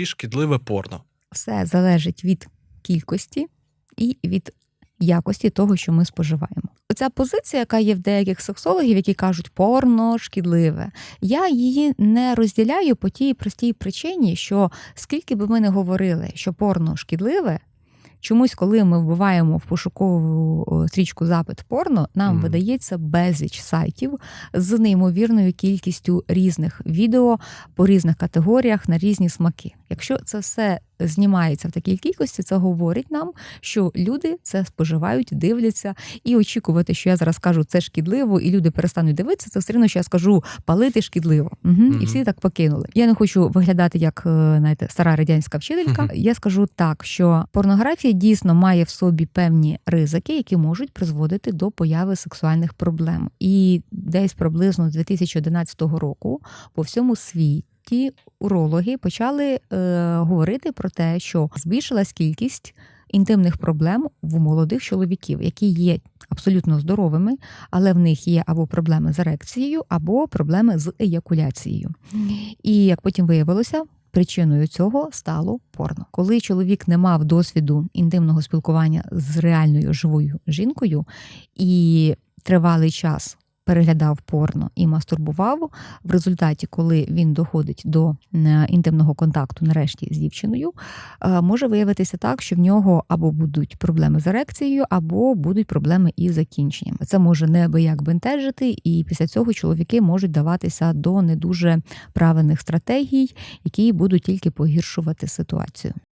чи шкідливе порно? Все залежить від кількості і від якості того, що ми споживаємо. Оця позиція, яка є в деяких сексологів, які кажуть порно шкідливе, я її не розділяю по тій простій причині, що скільки би ми не говорили, що порно шкідливе. Чомусь, коли ми вбиваємо в пошукову стрічку запит порно, нам Мгм. видається безліч сайтів з неймовірною кількістю різних відео по різних категоріях на різні смаки. Якщо це все знімається в такій кількості, це говорить нам, що люди це споживають, дивляться, і очікувати, що я зараз кажу, це шкідливо, і люди перестануть дивитися, це все одно, що я скажу палити шкідливо. Угу. Мгм. І всі так покинули. Я не хочу виглядати як е, знаєте, стара радянська вчителька. Мгм. Я скажу так, що порнографія дійсно має в собі певні ризики, які можуть призводити до появи сексуальних проблем. І десь приблизно з 2011 року по всьому світі. Урологи почали е, говорити про те, що збільшилась кількість інтимних проблем в молодих чоловіків, які є абсолютно здоровими, але в них є або проблеми з ерекцією, або проблеми з еякуляцією. І як потім виявилося, причиною цього стало порно. Коли чоловік не мав досвіду інтимного спілкування з реальною живою жінкою і тривалий час. Переглядав порно і мастурбував. В результаті, коли він доходить до е, інтимного контакту, нарешті з дівчиною, е, може виявитися так, що в нього або будуть проблеми з ерекцією, або будуть проблеми із закінченням. Це може неабияк бентежити, і після цього чоловіки можуть даватися до не дуже правильних стратегій, які будуть тільки погіршувати ситуацію.